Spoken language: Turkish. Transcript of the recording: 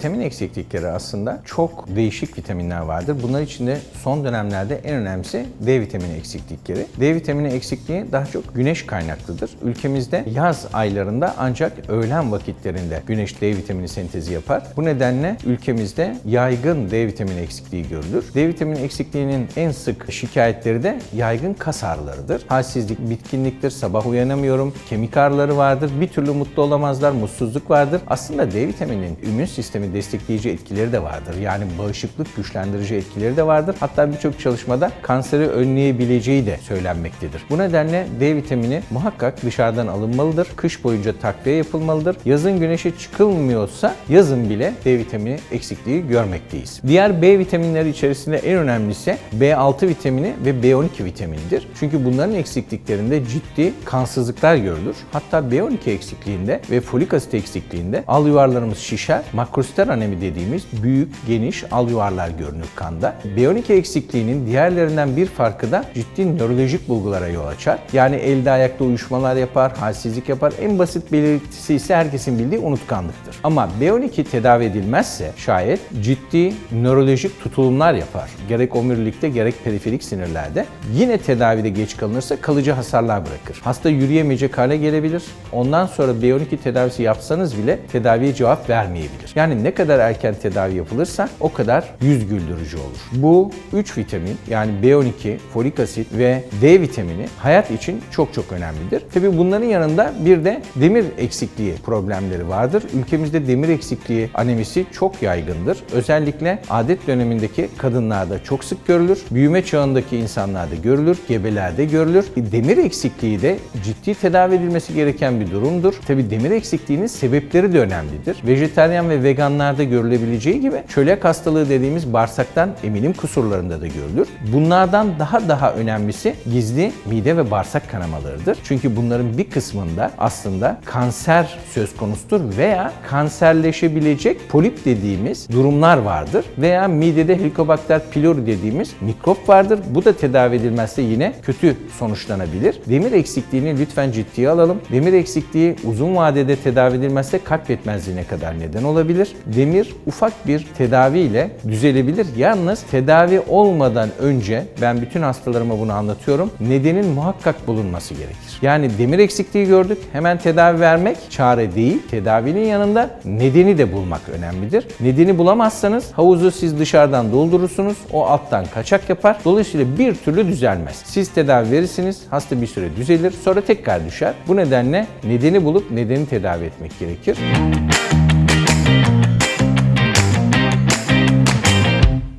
Vitamin eksiklikleri aslında çok değişik vitaminler vardır. Bunlar içinde son dönemlerde en önemlisi D vitamini eksiklikleri. D vitamini eksikliği daha çok güneş kaynaklıdır. Ülkemizde yaz aylarında ancak öğlen vakitlerinde güneş D vitamini sentezi yapar. Bu nedenle ülkemizde yaygın D vitamini eksikliği görülür. D vitamini eksikliğinin en sık şikayetleri de yaygın kas ağrılarıdır. Halsizlik, bitkinliktir, sabah uyanamıyorum, kemik ağrıları vardır, bir türlü mutlu olamazlar, mutsuzluk vardır. Aslında D vitamininin immün sistemi destekleyici etkileri de vardır. Yani bağışıklık güçlendirici etkileri de vardır. Hatta birçok çalışmada kanseri önleyebileceği de söylenmektedir. Bu nedenle D vitamini muhakkak dışarıdan alınmalıdır. Kış boyunca takviye yapılmalıdır. Yazın güneşe çıkılmıyorsa yazın bile D vitamini eksikliği görmekteyiz. Diğer B vitaminleri içerisinde en önemlisi B6 vitamini ve B12 vitaminidir. Çünkü bunların eksikliklerinde ciddi kansızlıklar görülür. Hatta B12 eksikliğinde ve folik asit eksikliğinde al yuvarlarımız şişer. Makrositel anemi dediğimiz büyük, geniş al yuvarlar görünür kanda. B12 eksikliğinin diğerlerinden bir farkı da ciddi nörolojik bulgulara yol açar. Yani elde ayakta uyuşmalar yapar, halsizlik yapar. En basit belirtisi ise herkesin bildiği unutkanlıktır. Ama B12 tedavi edilmezse şayet ciddi nörolojik tutulumlar yapar. Gerek omurilikte gerek periferik sinirlerde. Yine tedavide geç kalınırsa kalıcı hasarlar bırakır. Hasta yürüyemeyecek hale gelebilir. Ondan sonra B12 tedavisi yapsanız bile tedaviye cevap vermeyebilir. Yani ne kadar erken tedavi yapılırsa o kadar yüz güldürücü olur. Bu 3 vitamin yani B12, folik asit ve D vitamini hayat için çok çok önemlidir. Tabi bunların yanında bir de demir eksikliği problemleri vardır. Ülkemizde demir eksikliği anemisi çok yaygındır. Özellikle adet dönemindeki kadınlarda çok sık görülür. Büyüme çağındaki insanlarda görülür, gebelerde görülür. Demir eksikliği de ciddi tedavi edilmesi gereken bir durumdur. Tabi demir eksikliğinin sebepleri de önemlidir. Vejeteryan ve veganlarda görülebileceği gibi çölyak hastalığı dediğimiz bağırsaktan emilim kusurlarında da görülür. Bunlardan daha daha önemlisi gizli mide ve bağırsak kanamalarıdır. Çünkü bunların bir kısmında aslında kanser söz konusudur veya kanserleşebilecek polip dediğimiz durumlar vardır. Veya midede Helicobacter pylori dediğimiz mikrop vardır. Bu da tedavi edilmezse yine kötü sonuçlanabilir. Demir eksikliğini lütfen ciddiye alalım. Demir eksikliği uzun vadede tedavi edilmezse kalp yetmezliğine kadar neden olabilir. Demir ufak bir tedavi ile düzelebilir. Yalnız tedavi olmadan önce ben bütün hastalarıma bunu anlatıyorum. Nedenin muhakkak bulunması gerekir. Yani demir eksikliği gördük. Hemen tedavi vermek çare değil. Tedavinin yanında nedeni de bulmak önemlidir. Nedeni bulamazsanız havuzu siz dışarıdan doldurursunuz. O alttan kaçak yapar. Dolayısıyla bir türlü düzelmez. Siz tedavi verirsiniz. Hasta bir süre düzelir. Sonra tekrar düşer. Bu nedenle nedeni bulup nedeni tedavi etmek gerekir.